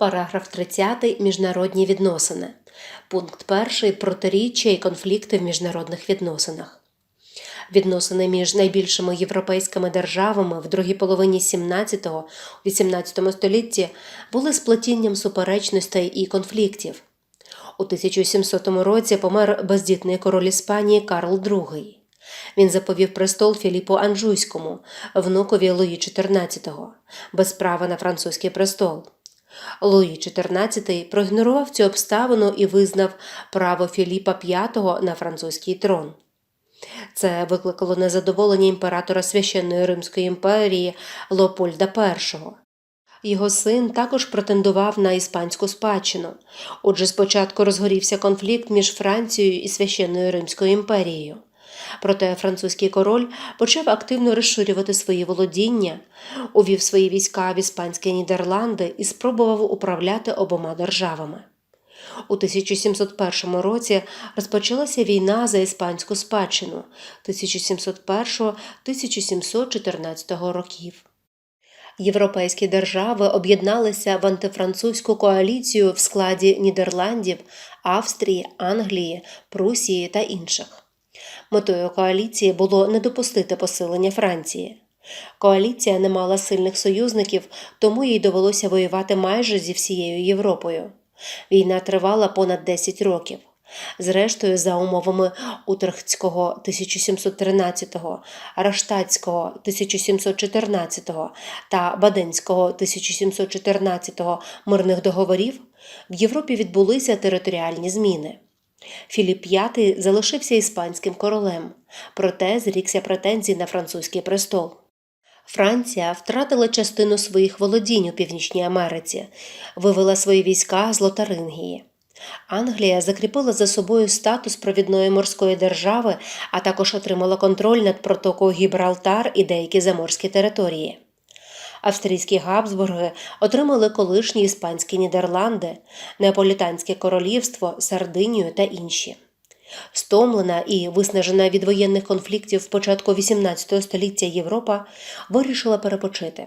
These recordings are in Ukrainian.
Параграф 30. Міжнародні відносини. Пункт 1. Протиріччя і конфлікти в міжнародних відносинах. Відносини між найбільшими європейськими державами в другій половині 17-18 столітті були сплетінням суперечностей і конфліктів. У 1700 році помер бездітний король Іспанії Карл II. Він заповів престол Філіпу Анжуйському, внукові Луї XIV, без права на французький престол. Луї XIV проігнорував цю обставину і визнав право Філіпа V на французький трон. Це викликало незадоволення імператора священної Римської імперії Леопольда І. Його син також претендував на іспанську спадщину. Отже, спочатку розгорівся конфлікт між Францією і священною Римською імперією. Проте французький король почав активно розширювати свої володіння, увів свої війська в іспанські Нідерланди і спробував управляти обома державами. У 1701 році розпочалася війна за іспанську спадщину 1701-1714 років. Європейські держави об'єдналися в антифранцузьку коаліцію в складі Нідерландів, Австрії, Англії, Прусії та інших. Метою коаліції було не допустити посилення Франції. Коаліція не мала сильних союзників, тому їй довелося воювати майже зі всією Європою. Війна тривала понад 10 років. Зрештою, за умовами Утрехтського 1713-го, Раштатського 1714-го та Баденського 1714-го мирних договорів в Європі відбулися територіальні зміни. Філіп V залишився іспанським королем, проте зрікся претензій на французький престол. Франція втратила частину своїх володінь у Північній Америці, вивела свої війська з Лотарингії. Англія закріпила за собою статус провідної морської держави, а також отримала контроль над протокою Гібралтар і деякі заморські території. Австрійські Габсбурги отримали колишні іспанські Нідерланди, Неаполітанське королівство, Сардинію та інші. Стомлена і виснажена від воєнних конфліктів початку XVIII століття Європа вирішила перепочити.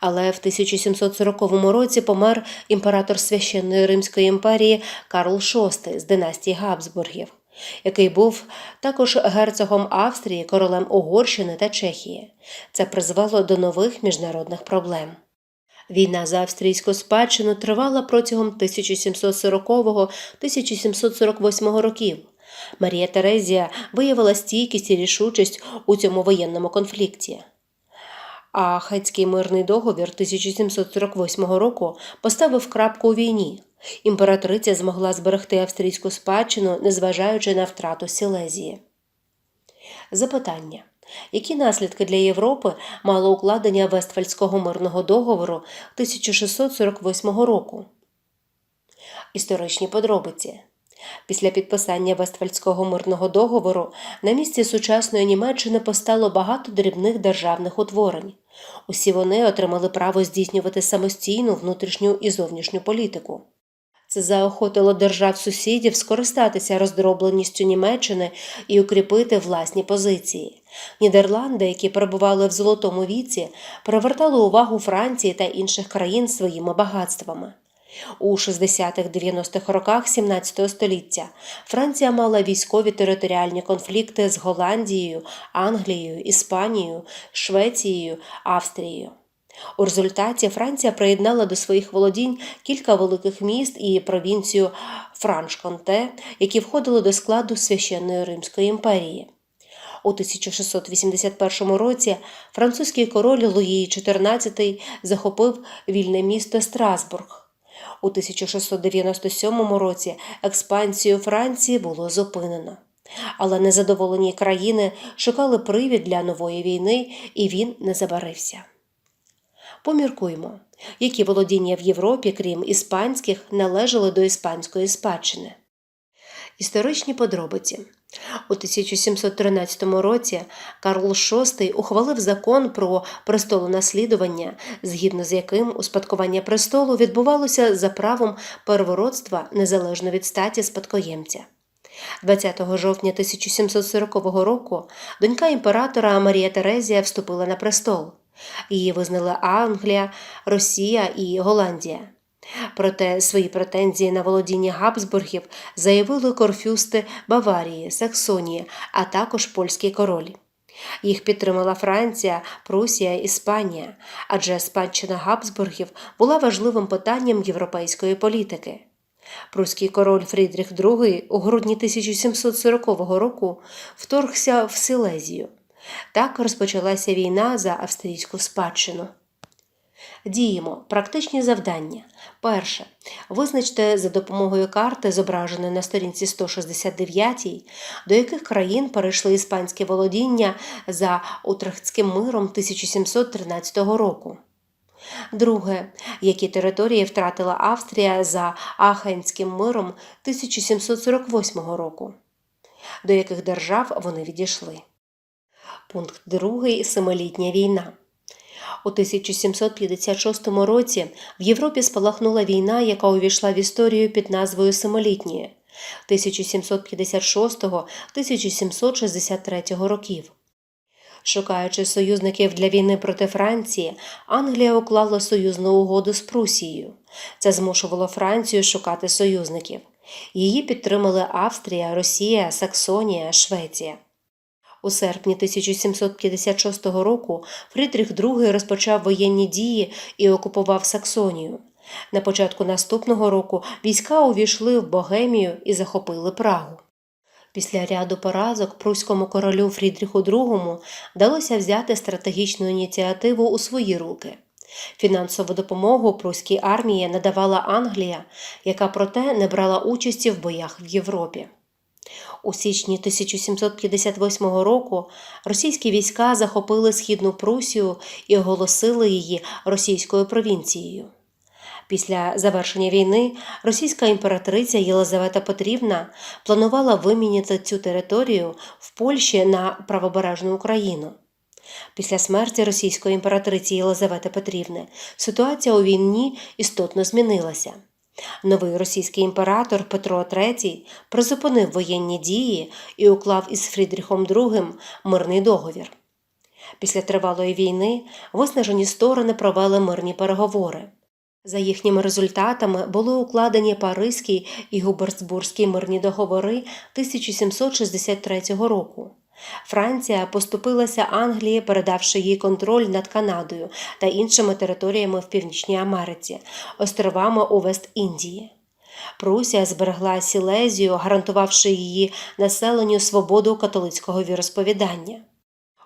Але в 1740 році помер імператор священної Римської імперії Карл VI з династії Габсбургів, який був також герцогом Австрії, королем Угорщини та Чехії. Це призвело до нових міжнародних проблем. Війна за австрійську спадщину тривала протягом 1740-1748 років. Марія Терезія виявила стійкість і рішучість у цьому воєнному конфлікті. А Хетський мирний договір 1748 року поставив крапку у війні. Імператриця змогла зберегти австрійську спадщину, незважаючи на втрату Сілезії. Запитання. Які наслідки для Європи мало укладення Вестфальського мирного договору 1648 року? Історичні подробиці. Після підписання Вестфальського мирного договору на місці сучасної Німеччини постало багато дрібних державних утворень. Усі вони отримали право здійснювати самостійну внутрішню і зовнішню політику. Це заохотило держав сусідів скористатися роздробленістю Німеччини і укріпити власні позиції. Нідерланди, які перебували в золотому віці, привертали увагу Франції та інших країн своїми багатствами. У 60-х-90-х роках 17 століття Франція мала військові територіальні конфлікти з Голландією, Англією, Іспанією, Швецією, Австрією. У результаті Франція приєднала до своїх володінь кілька великих міст і провінцію Франш-Конте, які входили до складу священної Римської імперії. У 1681 році французький король Луї XIV захопив вільне місто Страсбург. У 1697 році експансію Франції було зупинено. Але незадоволені країни шукали привід для нової війни, і він не забарився. Поміркуймо, які володіння в Європі, крім іспанських, належали до іспанської спадщини. Історичні подробиці. У 1713 році Карл VI ухвалив закон про престолонаслідування, згідно з яким успадкування престолу відбувалося за правом первородства незалежно від статі спадкоємця. 20 жовтня 1740 року донька імператора Марія Терезія вступила на престол. Її визнали Англія, Росія і Голландія. Проте свої претензії на володіння Габсбургів заявили корфюсти Баварії, Саксонії, а також польський король. Їх підтримала Франція, Прусія, Іспанія, адже спадщина Габсбургів була важливим питанням європейської політики. Пруський король Фрідріх II у грудні 1740 року вторгся в Силезію. Так розпочалася війна за австрійську спадщину. Діємо. Практичні завдання. Перше. Визначте за допомогою карти, зображеної на сторінці 169, до яких країн перейшли іспанське володіння за Утрехтським миром 1713 року. Друге. Які території втратила Австрія за Ахенським миром 1748 року. До яких держав вони відійшли. Пункт 2. Семилітня війна. У 1756 році в Європі спалахнула війна, яка увійшла в історію під назвою Семилітньої 1756-1763 років. Шукаючи союзників для війни проти Франції, Англія уклала союзну угоду з Прусією. Це змушувало Францію шукати союзників. Її підтримали Австрія, Росія, Саксонія, Швеція. У серпні 1756 року Фрідріх II розпочав воєнні дії і окупував Саксонію. На початку наступного року війська увійшли в Богемію і захопили Прагу. Після ряду поразок пруському королю Фрідріху II вдалося взяти стратегічну ініціативу у свої руки. Фінансову допомогу пруській армії надавала Англія, яка проте не брала участі в боях в Європі. У січні 1758 року російські війська захопили східну Прусію і оголосили її російською провінцією. Після завершення війни російська імператриця Єлизавета Петрівна планувала виміняти цю територію в Польщі на правобережну Україну. Після смерті російської імператриці Єлизавети Петрівни ситуація у війні істотно змінилася. Новий російський імператор Петро III призупинив воєнні дії і уклав із Фрідріхом II мирний договір. Після тривалої війни виснажені сторони провели мирні переговори. За їхніми результатами були укладені Паризький і Губерцбурзький мирні договори 1763 року. Франція поступилася Англії, передавши їй контроль над Канадою та іншими територіями в Північній Америці, островами у Вест-Індії. Прусія зберегла Сілезію, гарантувавши її населенню свободу католицького віросповідання.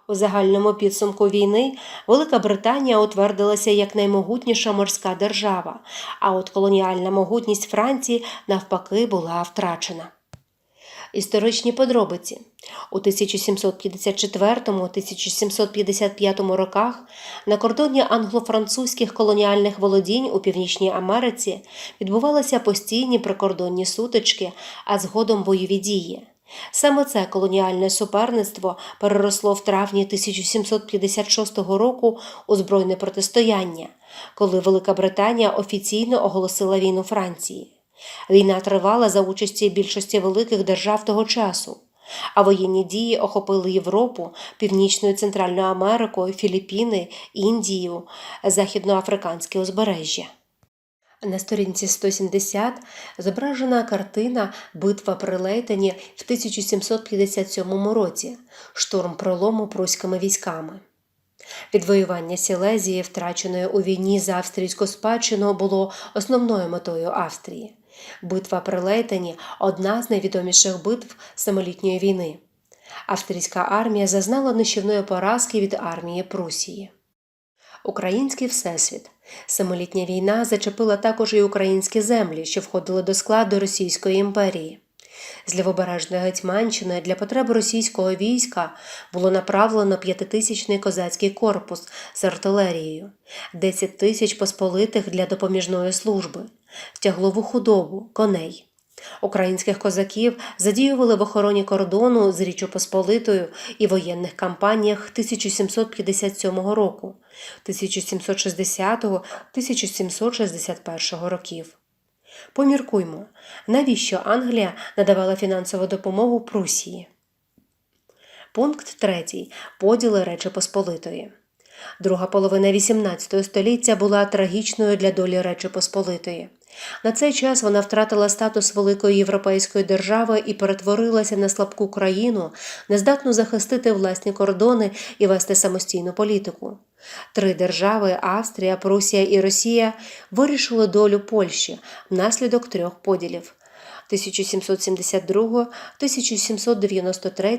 У загальному підсумку війни Велика Британія утвердилася як наймогутніша морська держава, а от колоніальна могутність Франції навпаки була втрачена. Історичні подробиці у 1754-1755 роках на кордоні англо-французьких колоніальних володінь у Північній Америці відбувалися постійні прикордонні сутички, а згодом бойові дії. Саме це колоніальне суперництво переросло в травні 1756 року у збройне протистояння, коли Велика Британія офіційно оголосила війну Франції. Війна тривала за участі більшості великих держав того часу, а воєнні дії охопили Європу, Північну і Центральну Америку, Філіппіни, Індію, Західноафриканське узбережжя. На сторінці 170 зображена картина Битва при Лейтені в 1757 році, штурм пролому пруськими військами. Відвоювання Сілезії, втраченої у війні за австрійську спадщину, було основною метою Австрії. Битва при Лейтені – одна з найвідоміших битв Семилітньої війни. Австрійська армія зазнала нищівної поразки від армії Прусії. Український всесвіт. Семилітня війна зачепила також і українські землі, що входили до складу Російської імперії. З лівобережної Гетьманщини для потреб російського війська було направлено п'ятитисячний козацький корпус з артилерією, 10 тисяч посполитих для допоміжної служби, тяглову худобу, коней. Українських козаків задіювали в охороні кордону з Річчю Посполитою і воєнних кампаніях 1757 року, 1760-1761 років. Поміркуймо, навіщо Англія надавала фінансову допомогу Прусії. Пункт 3. Поділи Речі Посполитої. Друга половина XVIII століття була трагічною для долі Речі Посполитої. На цей час вона втратила статус великої європейської держави і перетворилася на слабку країну, нездатну захистити власні кордони і вести самостійну політику. Три держави Австрія, Прусія і Росія вирішили долю Польщі внаслідок трьох поділів. 1772, 1793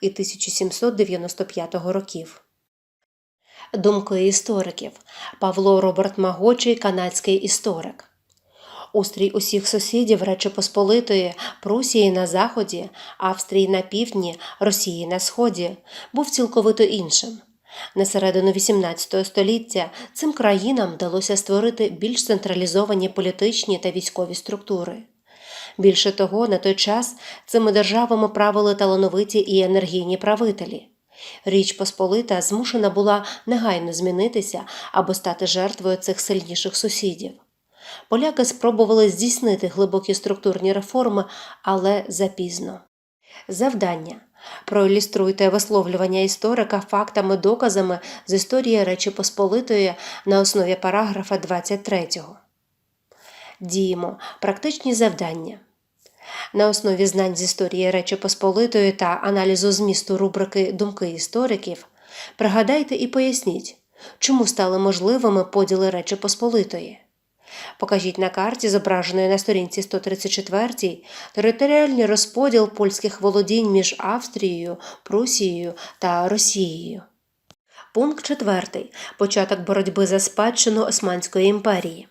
і 1795 років. Думки істориків Павло Роберт Магочий, канадський історик. Устрій усіх сусідів Речі Посполитої, Прусії на заході, Австрії на півдні, Росії на сході був цілковито іншим. На середину XVIII століття цим країнам вдалося створити більш централізовані політичні та військові структури. Більше того, на той час цими державами правили талановиті і енергійні правителі. Річ Посполита змушена була негайно змінитися або стати жертвою цих сильніших сусідів. Поляки спробували здійснити глибокі структурні реформи, але запізно. Завдання проілюструйте висловлювання історика фактами, доказами з історії Речі Посполитої на основі параграфа 23. Діємо практичні завдання. На основі знань з історії Речі Посполитої та аналізу змісту рубрики Думки істориків пригадайте і поясніть, чому стали можливими поділи Речі Посполитої. Покажіть на карті, зображеної на сторінці 134, територіальний розподіл польських володінь між Австрією, Прусією та Росією. Пункт 4. Початок боротьби за спадщину Османської імперії.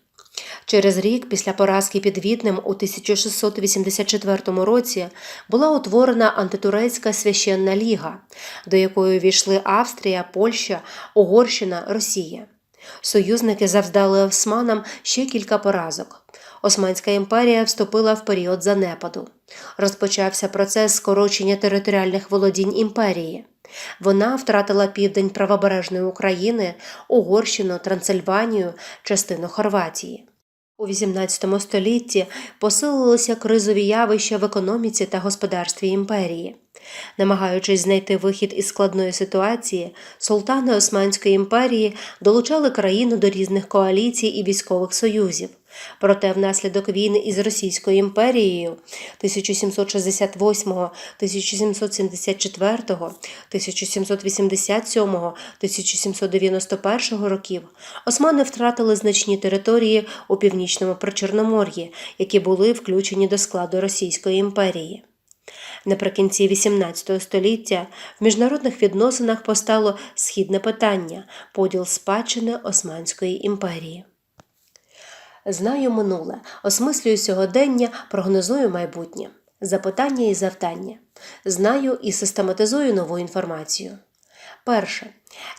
Через рік після поразки під Віднем у 1684 році була утворена антитурецька священна ліга, до якої увійшли Австрія, Польща, Угорщина, Росія. Союзники завдали османам ще кілька поразок. Османська імперія вступила в період занепаду. Розпочався процес скорочення територіальних володінь імперії. Вона втратила південь правобережної України, Угорщину, Трансильванію, частину Хорватії. У XVIII столітті посилилися кризові явища в економіці та господарстві імперії. Намагаючись знайти вихід із складної ситуації, султани Османської імперії долучали країну до різних коаліцій і військових союзів. Проте внаслідок війни із Російською імперією 1768, 1774, 1787, 1791 років османи втратили значні території у північному Причорномор'ї, які були включені до складу Російської імперії. Наприкінці XVIII століття в міжнародних відносинах постало східне питання поділ спадщини Османської імперії. Знаю минуле, осмислюю сьогодення, прогнозую майбутнє. Запитання і завдання. Знаю і систематизую нову інформацію. Перше.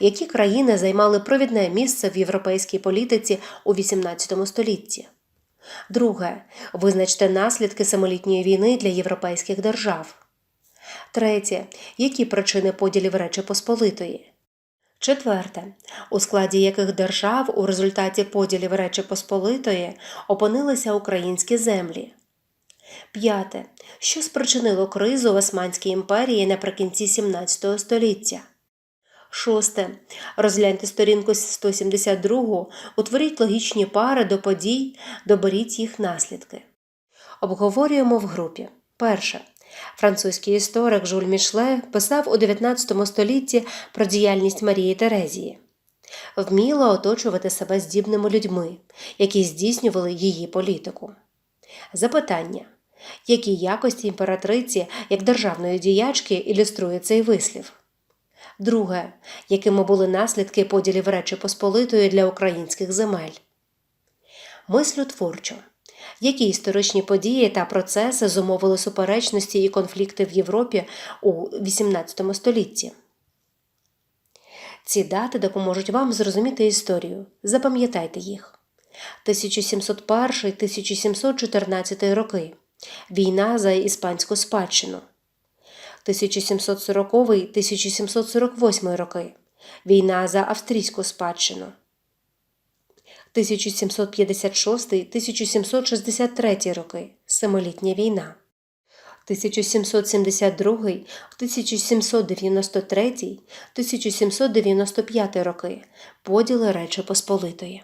Які країни займали провідне місце в європейській політиці у XVIII столітті? Друге. Визначте наслідки самолітньої війни для європейських держав. Третє. Які причини поділів Речі Посполитої? Четверте. У складі яких держав у результаті поділів Речі Посполитої опинилися українські землі? П'яте. Що спричинило кризу в Османській імперії наприкінці 17 століття? Шосте. Розгляньте сторінку 172, утворіть логічні пари до подій, доберіть їх наслідки. Обговорюємо в групі. Перше. Французький історик Жуль Мішле писав у 19 столітті про діяльність Марії Терезії. Вміла оточувати себе здібними людьми, які здійснювали її політику. Запитання. Які якості імператриці як державної діячки ілюструє цей вислів? Друге. Якими були наслідки поділів Речі Посполитої для українських земель? Мислю творчо. Які історичні події та процеси зумовили суперечності і конфлікти в Європі у XVIII столітті? Ці дати допоможуть вам зрозуміти історію. Запам'ятайте їх. 1701-1714 роки. Війна за іспанську спадщину. 1740-1748 роки. Війна за австрійську спадщину. 1756-1763 роки Семилітня війна, 1772, 1793, 1795 роки поділи Речі Посполитої.